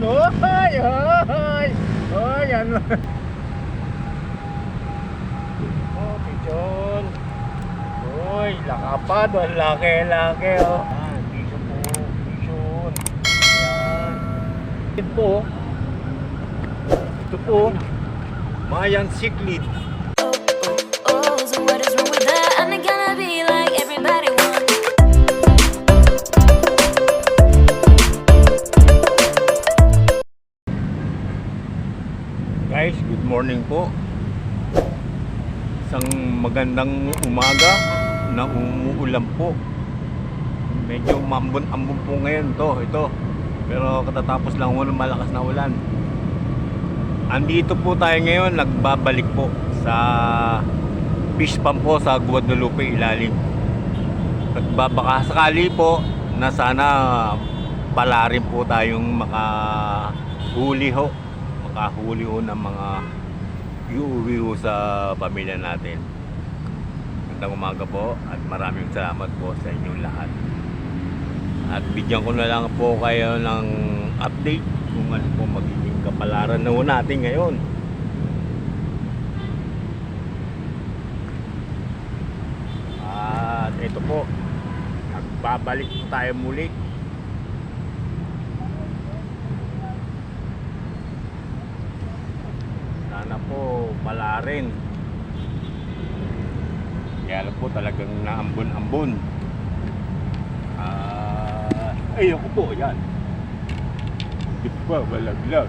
Hoy! Hoy! Hoy! Ano? Oh, pigeon. Hoy, lakapad. Ang laki-laki, oh. Ah, pigeon po. Pigeon. Yan. Ito po. Ito po. Mayan cichlid. Morning po. Isang magandang umaga na umuulan po. Medyo mambon-ambon po ngayon to, ito. Pero katatapos lang ng malakas na ulan. Andito po tayo ngayon, nagbabalik po sa fish pump po sa Guadalupe ilalim. Nagbabaka sakali po na sana pala rin po tayong makahuli ho makahuli ho ng mga iuwi ho sa pamilya natin. Magandang umaga po at maraming salamat po sa inyong lahat. At bigyan ko na lang po kayo ng update kung ano po magiging kapalaran na natin ngayon. At ito po, nagbabalik tayo muli Sana po pala rin. Kaya lang po talagang naambon-ambon. Ah, ay ako po, yan. Di pa, malaglag.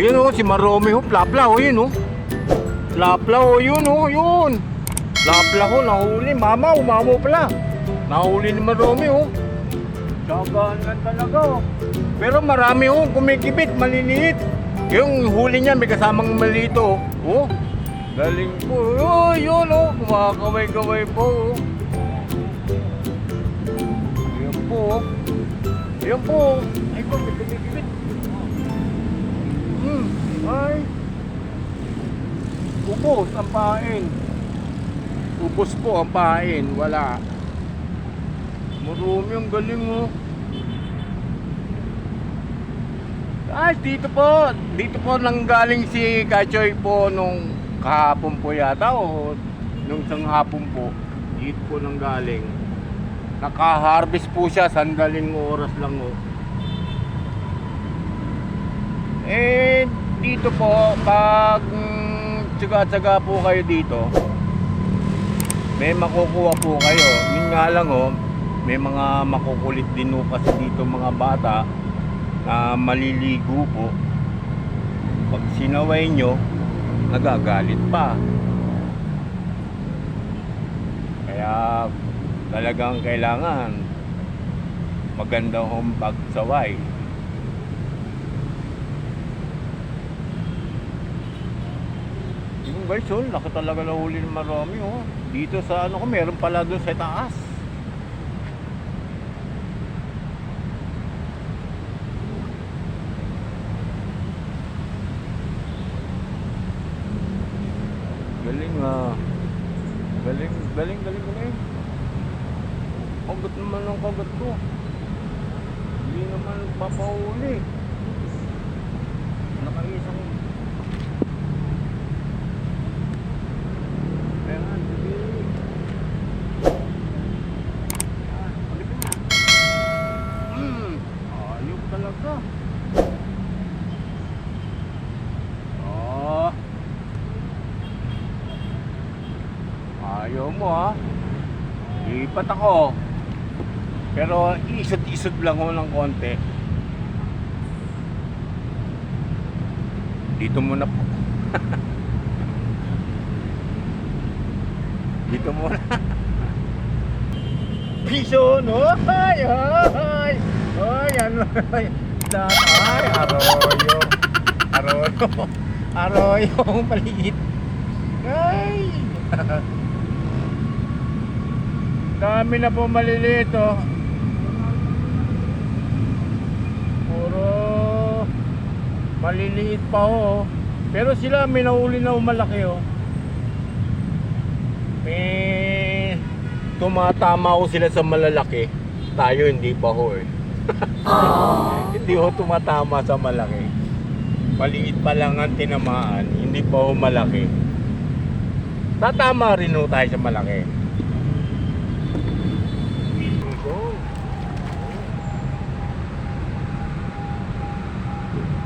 Ayun oh, si Marome ho, plapla oh, yun oh. Plapla oh, yun oh, yun. Plapla ho, nahuli. Mama, umamo pala. Nahuli ni Marome oh. Dagaan lang talaga oh. Pero marami oh, kumikibit, maliliit. Yung huli niya, may kasamang maliit oh. Oh, galing po. Oh, yun oh, kumakaway-kaway po oh. Ayan po oh. Ayan po oh. Ay. Ubos ang pain. Ubos po ang pain, wala. Marumi ang galing oh. Ay, dito po. Dito po nanggaling si Kachoy po nung kahapon po yata o nung isang hapon po. Dito po nanggaling. Naka-harvest po siya, sandaling oras lang oh. Eh, dito po, pag mm, tsaga-tsaga po kayo dito, may makukuha po kayo. Yun nga lang oh, may mga makukulit din po kasi dito mga bata na maliligo po. Pag sinaway nyo, nagagalit pa. Kaya talagang kailangan magandang home pagsaway. Yung guys, oh, laki talaga na huli ng marami, oh. Dito sa ano ko, meron pala doon sa taas. Galing ah. Galing, galing, galing, galing. Kagat naman ang kagat ko. Hindi naman papahuli. Nakaisang Kaya sige. Ah, palipin na. Hmm, ayok talaga. Oh. Ayaw mo ha. Lipat ako. Pero isot-isot lang ako ng konti. Dito muna po. Dito muna. Piso, no? Ay, ay. Ay, ano? Ay, ay, arroyo. Arroyo. Arroyo, maliit. Ay. Dami na po maliliit, oh. Puro maliliit pa, oh. Pero sila may nahuli na malaki, oh. May tumatama ko sila sa malalaki. Tayo hindi pa ho, eh. hindi ho tumatama sa malaki. Maliit pa lang ang tinamaan, hindi pa ho malaki. Tatama rin ho tayo sa malaki. Go.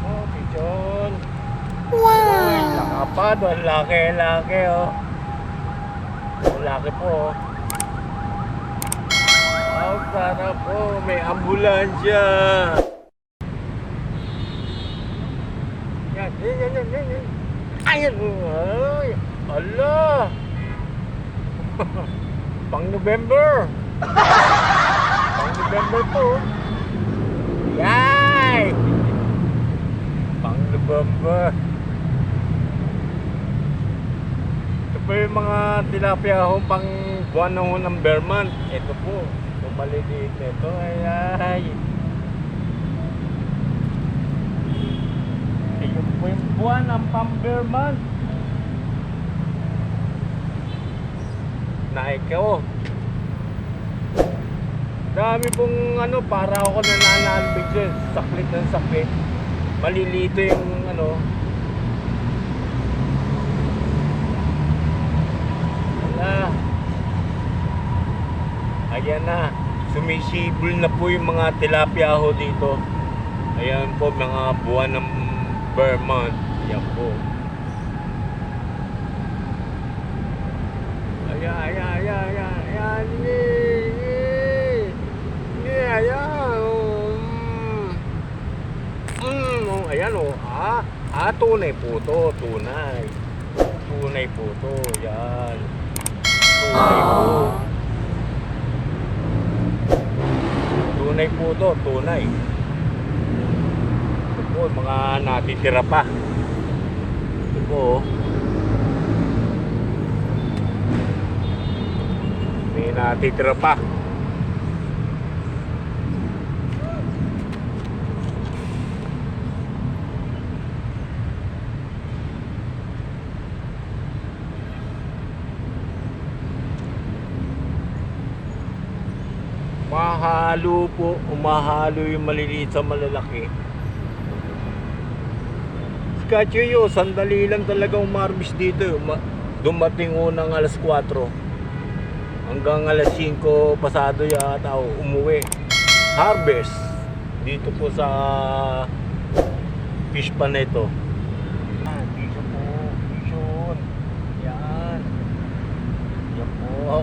Oh, pichon. Wow! Nakapad, ang laki, laki, oh. Ang laki po, oh. Oh, sana po, may ambulansya. Yan, yan, yan, yan, yan, yan. Ayan, ay, ala. Pang November. Pang November po. Yay! Pang November. Ito po yung mga tilapia ho pang buwan ho ng bear month. Ito po. Na ito. Ay, ay. Ito po yung buwan ng pang bear month. Na ikaw. Dami pong ano, para ako nananalbig dyan. Saklit ng saklit. Malilito yung ano. Wala. Ayan na. Sumisibol na po yung mga tilapia ho dito. Ayan po, mga buwan ng Vermont. Ayan po. Ayan, ayan, ayan, ayan, ayan. Yeah, ayan. Mm. Mm, oh, ayan oh. Ah, ah, tunay po to, tunay. Tunay po to, yan. Tunay po. Tunay po to, tunay. Ito po, mga natitira pa. Ito po, oh. May natitira pa. Mahalo po, umahalo yung maliliit sa malalaki. Yun, sandali lang talaga umarbis dito. Ma- dumating unang alas 4. Hanggang alas 5 pasado yata o umuwi. Harvest dito po sa fish pan na ito. Ah, dito po, fishon. Yan. Yan po.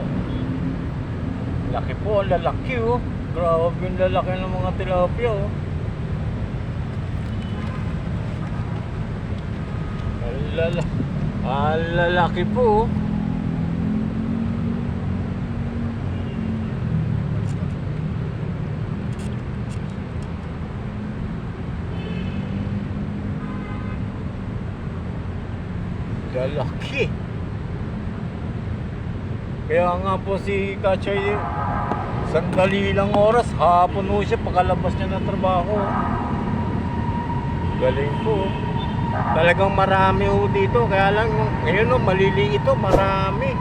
Laki po, lalaki oh. Grabe yung lalaki ng mga tilapia oh. Ang lala. Ah, lalaki po. Lalaki. Kaya nga po si Kachay, sandali lang oras, hapon po siya pagkalabas niya ng trabaho. Galing po. Talagang marami ho dito. Kaya lang, ngayon o, maliliit ito, marami.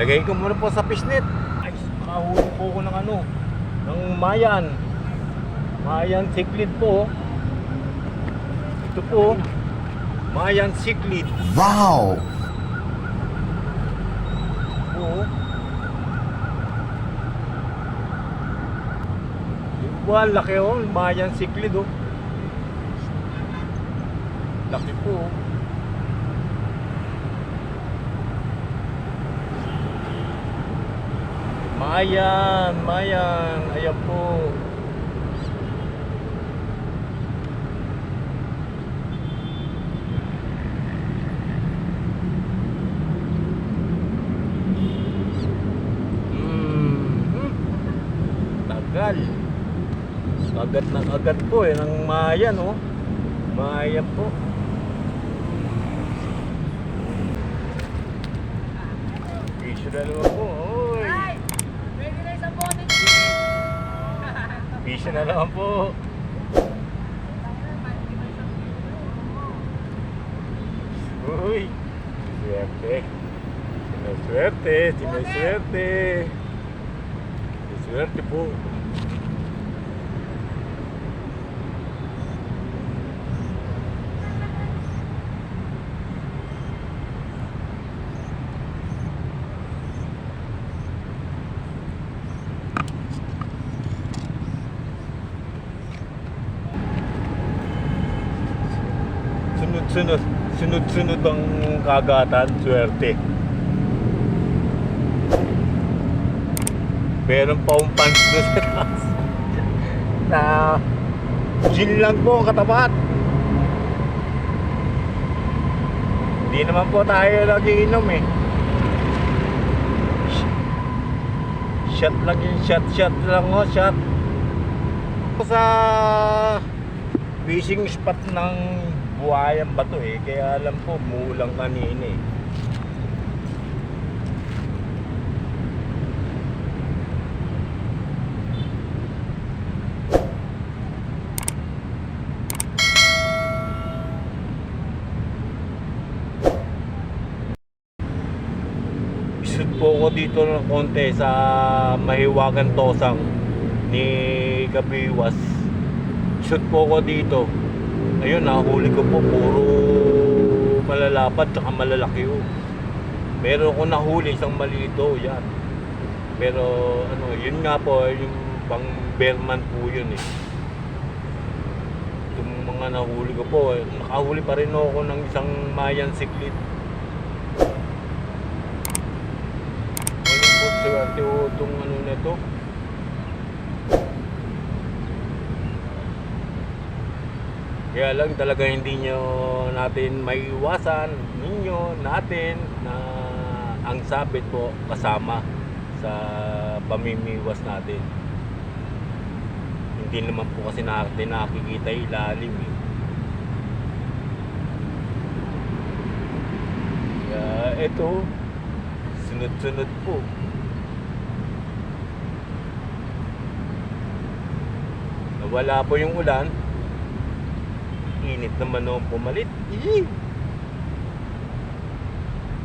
Lagay ko muna po sa fishnet. Ay, makahuli po ko ng ano, ng mayan. Mayan cichlid po. Ito po, mayan cichlid. Wow! Oo. Wow, laki oh. Mayan siklid oh. Laki po oh. Mayan, Mayan. Ayan po. Mm. Tagal. Agad na agad po eh, ng Mayan oh. Mayan po. Bisyo na naman po. Oy. Pwede na isang bote Bisyo na naman po. Uy. Swerte. Sineswerte. Sineswerte. Sineswerte po. Sunod-sunod. Sunod-sunod ang kagatan. Swerte. Meron pa akong pants doon sa taas. Na gin lang po ang katapat. Hindi naman po tayo lagi inom eh. Sh- Shot lang yun, shot, shot lang oh, shot. Sa fishing spot ng buhayan ba to eh, kaya alam po, muulang kanina eh. Isud po ako dito ng konti sa Mahiwagan Tosang ni Gabiwas. Isud po ako dito. Ayun, nahuli ko po puro malalapad tsaka malalaki ho. Meron ko nahuli isang malito, yan. Pero ano, yun nga po, yung pang bearman po yun eh. Itong mga nahuli ko po, eh, nakahuli pa rin ako ng isang Mayan Siklit. Ano po, swerte ho itong ano na to. Kaya lang talaga hindi nyo natin maiwasan, ninyo, natin, na ang sabit po kasama sa pamimiwas natin. Hindi naman po kasi natin nakikita ilalim eh. Kaya ito, sunod-sunod po. Nawala po yung ulan, init naman noong pumalit. Ih!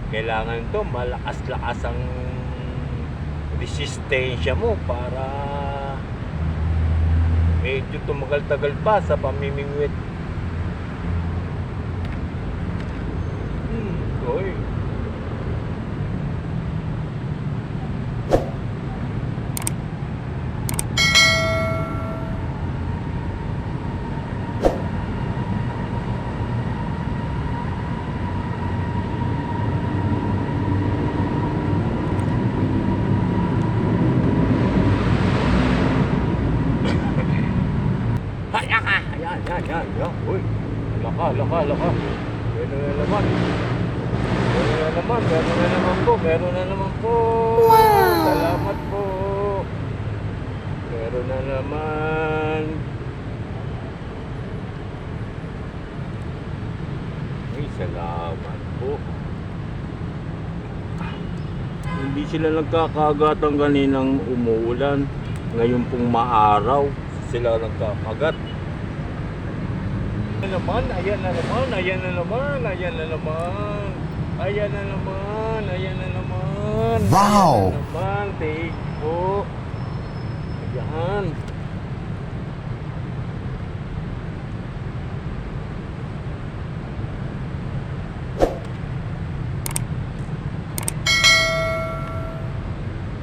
Kailangan to malakas-lakas ang resistensya mo para medyo tumagal-tagal pa sa pamimingwit. Hmm, oy. Uy, laka. Meron na naman. Meron na naman, meron na naman po, meron na naman po. Salamat po. Meron na naman. Ay, salamat po. Hindi sila nagkakagatan kaninang umuulan. Ngayon pong maaraw, sila nagkakagat. Ayan naman, ayan na naman, ayan na naman, ayan na naman. Ayan na naman, ayan na naman. Wow! Ayan na naman, take po.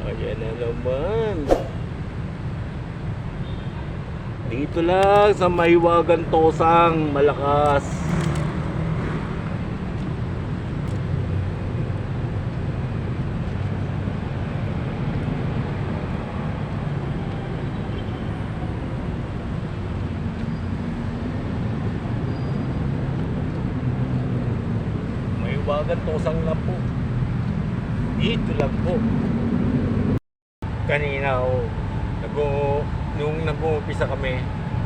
Ayan na naman. Dito lang sa Mahiwagan Tosang, malakas. Mahiwagan Tosang lang po. Dito lang po. Kanina oh, nag nung nag-uumpisa kami,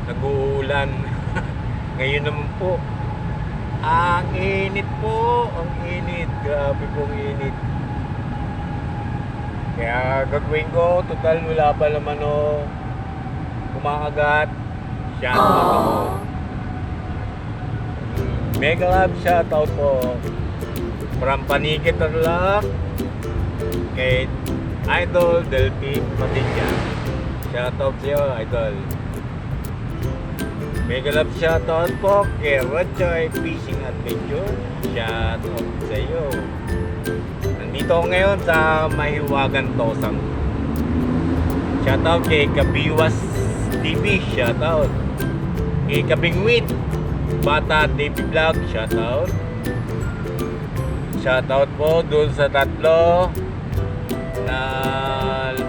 nag-uulan. Ngayon naman po, ang init po, ang init. Grabe pong init. Kaya gagawin ko, total wala pa naman o kumakagat. Shout out. Mega love shoutout po. From Panikit Tarlac kay Idol Delphi Matilla. Shoutout sa'yo, Idol. Mega love shoutout po kay Rochoy Fishing Adventure. Shoutout sa iyo. Nandito ako ngayon sa Mahiwagan Tosang. Shoutout kay Kabiwas TV. Shoutout. Kay Kabingwit. Bata TV Vlog. Shoutout. Shoutout po dun sa tatlo na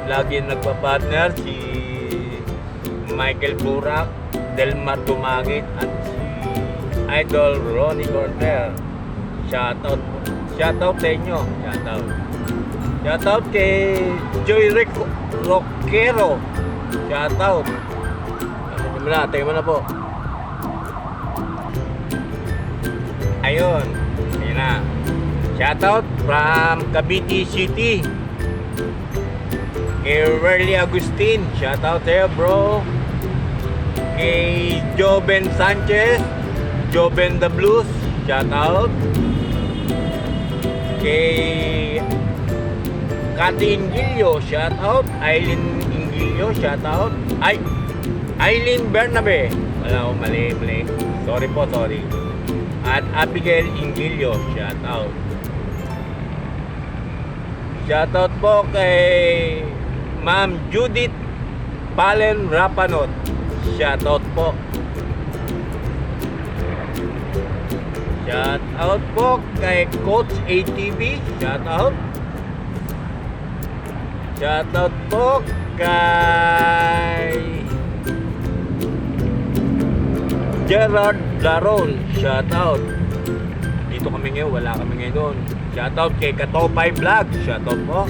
lagi nagpa-partner si Michael Burak, Delmar Dumagit at Idol Ronnie Corter. Shoutout. Shoutout sa inyo. Shoutout. Shoutout kay Joy Rick Rockero. Shoutout. Na, tingnan mo na po. Ayun. Ayun na. Shoutout from Cavite City. Kay Verly Agustin. Shoutout sa'yo bro. Kay Joben Sanchez. Joben the Blues. Shoutout. Kay Kati Ingilio. Shoutout. Aileen Ingilio. Shoutout. Ay, Aileen Bernabe. Wala ko mali, mali. Sorry po, sorry. At Abigail Ingilio. Shoutout. Shoutout po kay Ma'am Judith Palen Rapanot. Shoutout po. Shoutout po kay Coach ATV. Shoutout. Shoutout po kay Gerard Laron. Shoutout. Dito kami ngayon, wala kami ngayon doon. Shoutout kay Katopay Vlog. Shoutout po.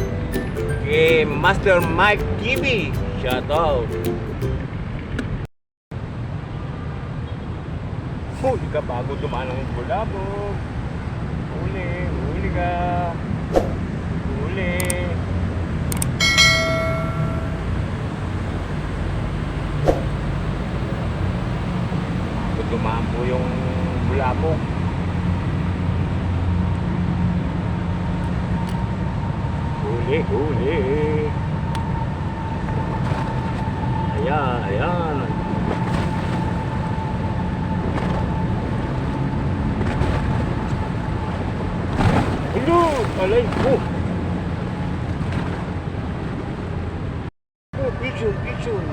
Kay Master Mike TV. Shoutout. Huli ka bago dumaan ng bulabog. Huli, huli ka. Huli. Bago dumaan po yung bulabog. Huli, huli. Ayan, ayan. Hello! Alay ko! Oh, pigeon, pigeon!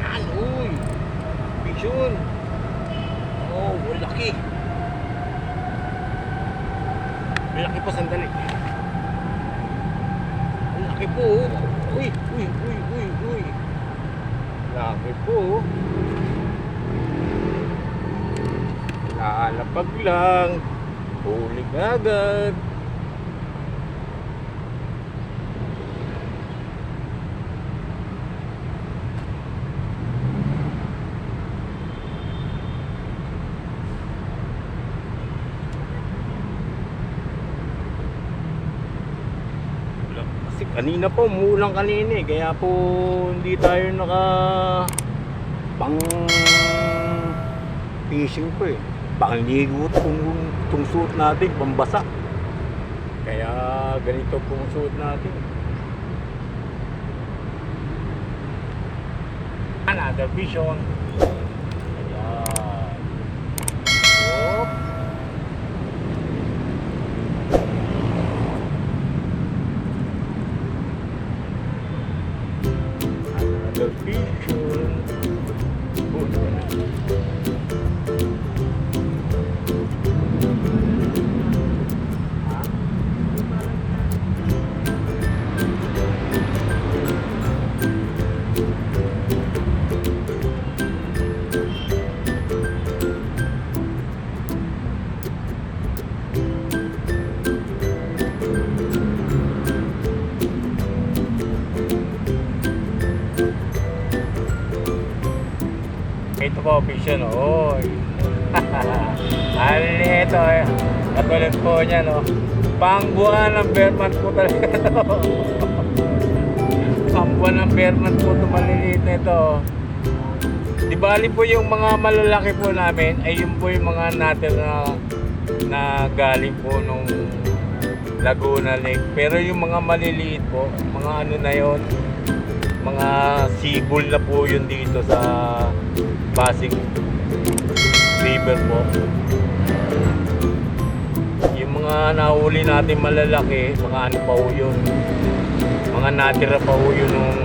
Ayan, uy! Pigeon! Oh, laki! Malaki pa sandali. Ang laki po. oh. Uy, uy, uy, uy, uy. Laki po. oh. Kalapag lang. Huli agad. Wala. Kasi kanina po, umuulan kanina eh. Kaya po hindi tayo naka pang fishing po eh. Pangligo itong, itong suit natin, pambasa. Kaya ganito po ang suot natin. Another vision. Po, vision, oh. ano ito, eh. Katulad po niya, no. Pangbuwan ng Berman po talaga ito. Pangbuwan ng Berman po ito, maliliit na ito. Di bali po yung mga malalaki po namin, ay yun po yung mga natin na na galing po nung Laguna Lake. Pero yung mga maliliit po, mga ano na yon mga sibol na po yun dito sa Pasig River po. Yung mga nahuli natin malalaki, mga ano pa po yun. Mga natira pa po yun nung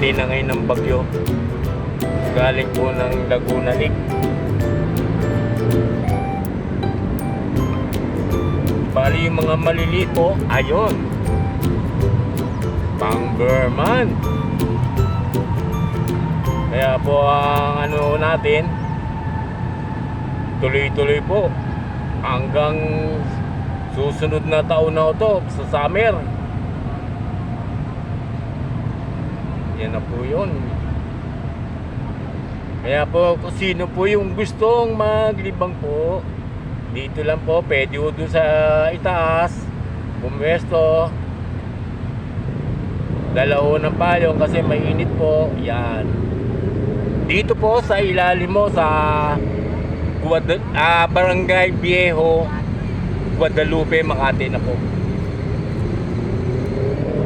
tinangay ng bagyo. Galing po ng Laguna Lake. Bali yung mga maliliit po, ayun. Pang Berman. Kaya po ang ano natin, tuloy-tuloy po hanggang susunod na taon na ito sa summer. Yan na po yun. Kaya po kung sino po yung gustong maglibang po, dito lang po, pwede po doon sa itaas, pumwesto, dalaw ng payong kasi mainit po, yan. Dito po sa ilalim mo sa Guada, ah, Barangay Viejo, Guadalupe, Makati na po.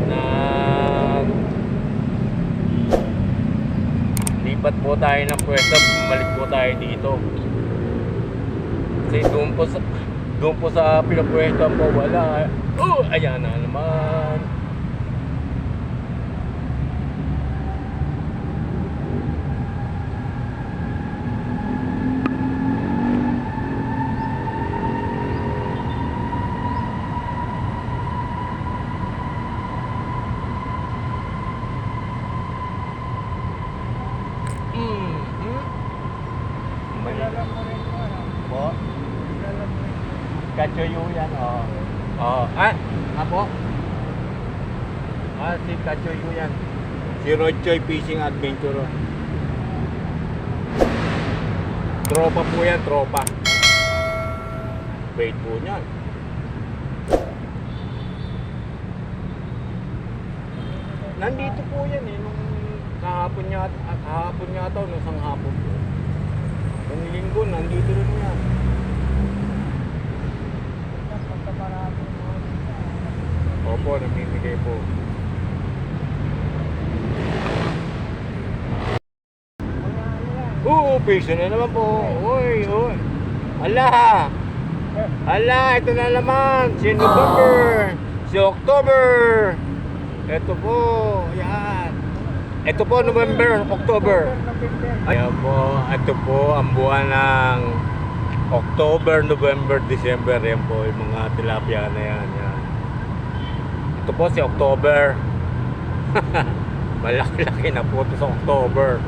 Na lipat po tayo ng pwesto, bumalik po tayo dito. Kasi doon po sa doon po sa pinapwesto po wala. Oh, ayan na naman. Mm. Hmm? May po. Kachoyo yan, oh. Oh, ah, apo. Ah, si Kachoyo yan. Si Rochoy Fishing Adventure. Tropa po yan, tropa. Wait po niyan. Nandito po yan eh, nung kahapon niya, at kahapon niya ito, nung isang hapon po. Nung linggo, nandito rin yan. Opo, namimigay po. Oo, piso na naman po. Uy, uy. Ala! Ala, ito na naman. Si November. Si October. Ito po. Yan. Ito po, November, October. Ayan po, ito po ang buwan ng October, November, December. Yan po, yung mga tilapia na yan. yan. Ito po si October. Malaki-laki na po ito sa October.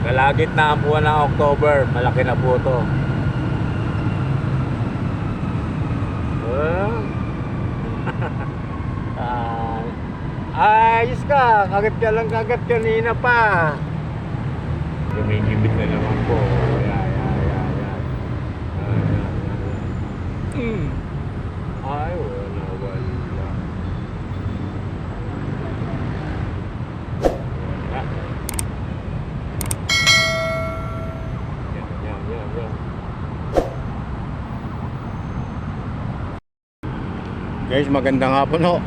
Kalagit na ang buwan ng October, malaki na po to. Ah. Ah, ayos ka, kagat ka lang kagat kanina pa. Lumingibit na naman po. Yan. Yan, yan, yan. Mm. Ay, wala, wala. Wala. Yan, yan, yan, yan. Guys, magandang hapon ho.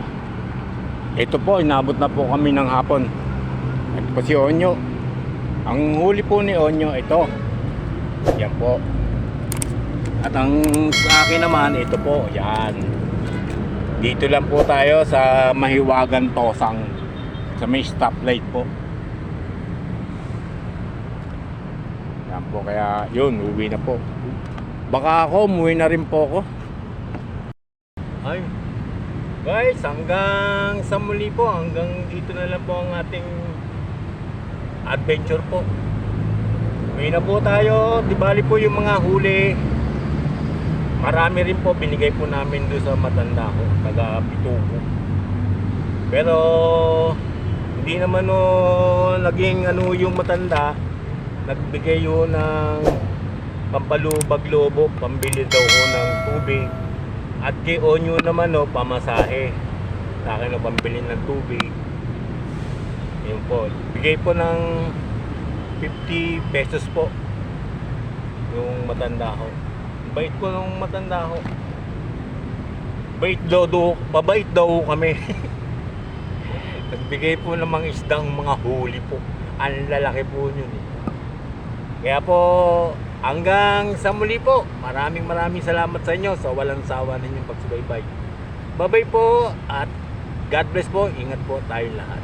Ito po, inabot na po kami ng hapon. Ito po si Onyo. Ang huli po ni Onyo, ito. Yan po. At ang sa akin naman, ito po, yan. Dito lang po tayo sa Mahiwagan Tosang. Sa may stoplight po. Yan po, kaya yun, uwi na po. Baka ako, umuwi na rin po ako. Guys, hanggang sa muli po, hanggang dito na lang po ang ating adventure po. Uwi na po tayo, di bali po yung mga huli. Marami rin po binigay po namin doon sa matanda ko, taga Pitubo. Pero hindi naman no naging ano yung matanda, nagbigay yun ng pampalubag lobo, pambili daw ko ng tubig. At kay Onyo naman no, pamasahe. Sa akin no, pambili ng tubig. Yun po. Bigay po ng 50 pesos po. Yung matanda ko. Bait ko nung matanda ko. Bait daw, daw mabait daw kami. Nagbigay po ng mga isdang mga huli po. Ang lalaki po yun eh. Kaya po, Hanggang sa muli po, maraming maraming salamat sa inyo sa so, walang sawa ninyong pagsubaybay. Babay po at God bless po. Ingat po tayo lahat.